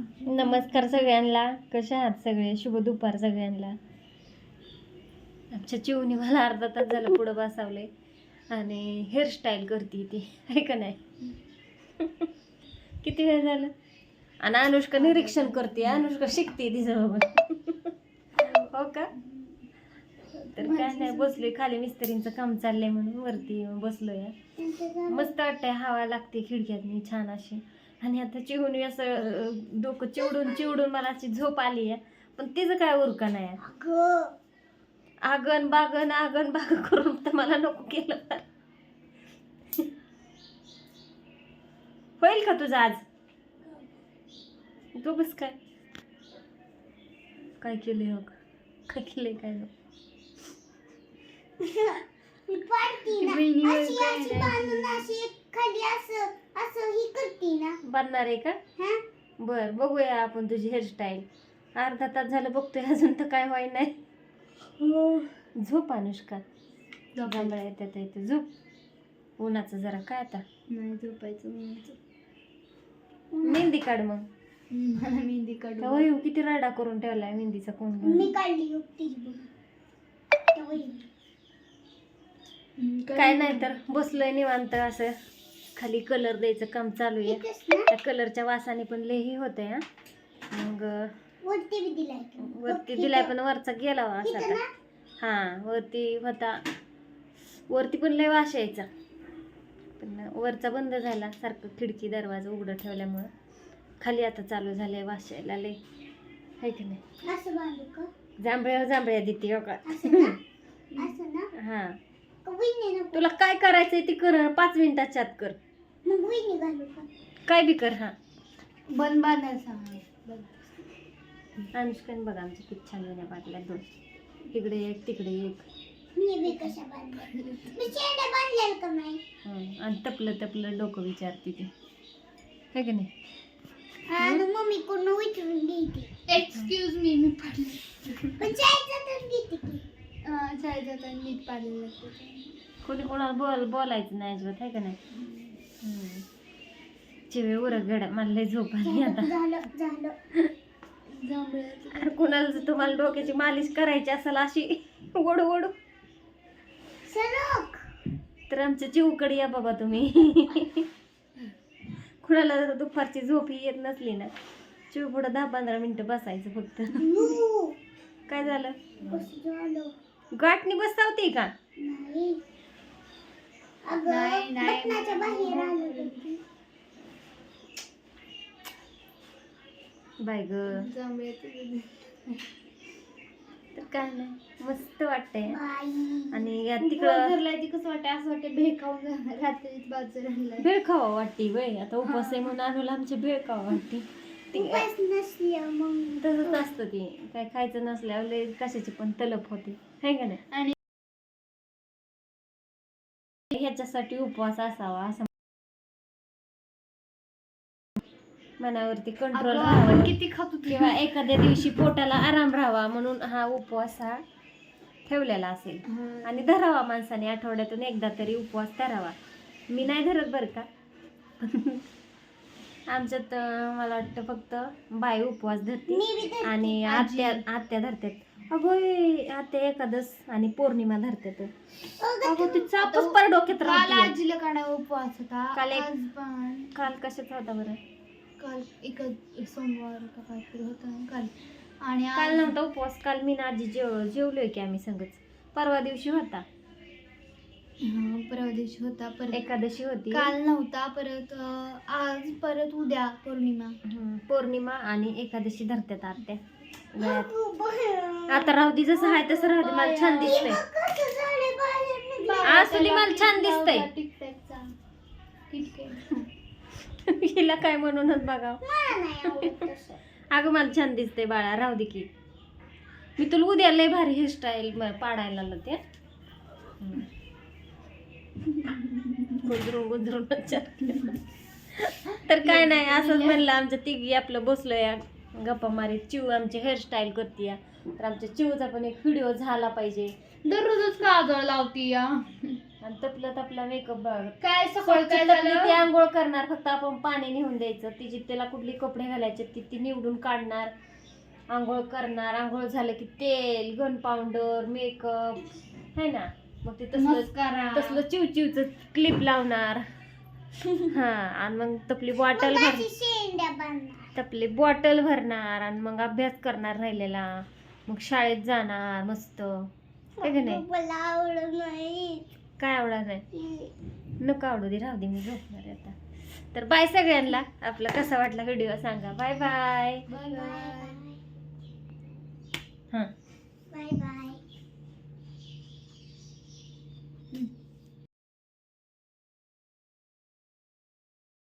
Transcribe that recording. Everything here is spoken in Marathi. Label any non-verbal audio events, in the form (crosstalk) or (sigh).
नमस्कार सगळ्यांना. कसे आहात सगळे? शुभ दुपार सगळ्यांना. आमच्या चिवणी मला अर्धा तास झालं पुढं बसावले आणि हेअरस्टाईल करते ती. आहे का नाही? किती वेळ झालं? आणि अनुष्का निरीक्षण करते. अनुष्का शिकते तिच्याबरोबर हो का? तर काय नाही बसलोय. खाली मिस्त्रींचं काम चाललंय म्हणून वरती बसलोय. मस्त वाटतंय हवा लागते खिडक्यातनी छान अशी. आणि आता चिवून असं डोकं चिवडून चिवडून मला अशी झोप आली आहे. पण तिचं काय उरका नाही. आगन बागन आगन बाग करून तर मला नको केलं. होईल का तुझं आज? तू बस काय? काय केलंय हो काय केलंय काय (laughs) नको बांधणार आहे का? बर बघूया आपण तुझी हेअरस्टाईल अर्धा तास झालं बघतोय अजून तर काय व्हाय नाही. झोप अनुष्का. जांभळ्या येतात येते झोप. उन्हाचं जरा काय आता? नाही झोपायचं मेहंदी काढ मग. मला मेहंदी काढू तेव्हा येऊ किती राडा करून ठेवलाय मेहंदीचा कोण मी काढली होती काय नाही तर बसलोय निवांत असं. खाली कलर द्यायचं काम चालू आहे. त्या कलरच्या वासाने पण लय हे होतंय हा. मग वरती दिलाय पण वरचा गेला वा असा आता. हा वरती होता. वरती पण लय वास यायचा. पण वरचा बंद झाला सारखं खिडकी दरवाजा उघडं ठेवल्यामुळं. खाली आता चालू झालंय वास यायला लय. है की नाही? जांभळ्या जांभळ्या देते हो का? हा. तुला काय करायचंय ते कर पाच मिनिटाच्या आत कर. मग विणी घालू का काय बी कर हा. बन बांधायला सांग. बघ. अनुष्काने बघा आमच्या किती छान जुन्या बाटल्या दोन. इकडे एक तिकडे एक. मी बी कशा बांधल्या? मी चेंड्या बांधल्या का नाही? हं, आणि तपलं तपलं डोकं विचारते ती. है की नाही? आणि मम्मी कोण विचारून घेते. एक्सक्यूज मी मी पाडले. पण चायचं तर घेते की. शाळेत जाताना नीट पाडलेलं लागतं कोणी कोणाला बोल बोलायचं नाही अजिबात आहे का नाही. चिवे उरक गड्या मला लय झोप आली आता. झालं झालं. जांभळ्याचं आणि कोणाला जर तुम्हाला डोक्याची मालिश करायची असेल अशी ओढू ओढू. सरक तर आमच्या जीवकडे या बाबा तुम्ही. कुणाला जर दुपारची झोप ही येत नसली ना चिव पुढं दहा पंधरा मिनिटं बसायचं फक्त. काय झालं? बस झालं? गाठणी बसतावते का? नाही. नाही, नाही. बाय ग. तर काय नाही मस्त वाटतंय. बाई. आणि या तिकडं तिकडं धरलाय ती कसं वाटतं असं वाटतं जाणार रात्रीच बाजू राहिलाय. भेळ खावा वाटते वय आता उपास आहे म्हणून अनुला आमची भेळ खावा वाटते तसंच असतं ती. काय खायचं नसल्यावर लय कशाची पण तलप होते. है का नाही? आणि ह्याच्यासाठी उपवास असावा असं मनावरती कंट्रोल आपण किती खात किंवा एखाद्या दिवशी पोटाला आराम राहावा म्हणून हा उपवास हा ठेवलेला असेल. आणि धरावा माणसाने आठवड्यातून एकदा तरी उपवास धरावा. मी नाही धरत बरं का? (laughs) आमच्यात मला वाटतं फक्त बाई उपवास धरते. आणि. आत्या आत्या धरतात. अगो आत्या एकादस आणि पौर्णिमा धरतात अगं, अगो ते चापच पर डोक्यात काल राहते आजीला काढा उपवास होता. काल एक- आज पण. काल कशाचा होता बरं? काल एक सोमवार का काहीतरी होता. काल आणि आज- काल नव्हता उपवास. काल मी ना आजी जेव जेवलोय की आम्ही संगच. परवा दिवशी होता. हा, परवा दिवशी होता परत एकादशी होती काल नव्हता परत आज परत उद्या पौर्णिमा पौर्णिमा आणि एकादशी धरतात आत्या गळ्यात. आता राहू दे जसं आहे तसं राहू दे मला छान दिसतंय? असू दे, मला छान दिसतंय. (laughs) हिला काय म्हणूनच बघा. अगं मला छान दिसतंय बाळा राहू दे की मी तुला उद्या लय भारी हेअरस्टाईल पाडायला हम्म. गुंजरून गुंजरून विचारते. तर काय नाही असंच म्हणलं आमच्या तिघी आपलं बसलोय गप्पा मारीत. चिव आमची हेअरस्टाईल करते तर आमच्या चिवचा पण एक व्हिडिओ झाला पाहिजे. दररोजच काजळ लावती या? आणि तपलं तपला मेकअप बघ. काय सकाळी काय तपली ती झालं आंघोळ करणार फक्त आपण पाणी नेऊन द्यायचं. तिची त्याला कुठली कपडे घालायचे ती ती निवडून काढणार. आंघोळ करणार. आंघोळ झालं की तेल गन पावडर मेकअप है ना? मग ते तसलं तसलं चिवचिवच क्लिप लावणार. (laughs) हा आणि मग तपली बॉटल भर तपली बॉटल भरणार आणि मग अभ्यास करणार राहिलेला. मग शाळेत जाणार मस्त. है का नाही? मला आवडत नाही? काय नको आवडू दे राहू दे मी झोपणार आता. तर बाय सगळ्यांना. आपला कसा वाटला व्हिडिओ सांगा. Bye bye bye bye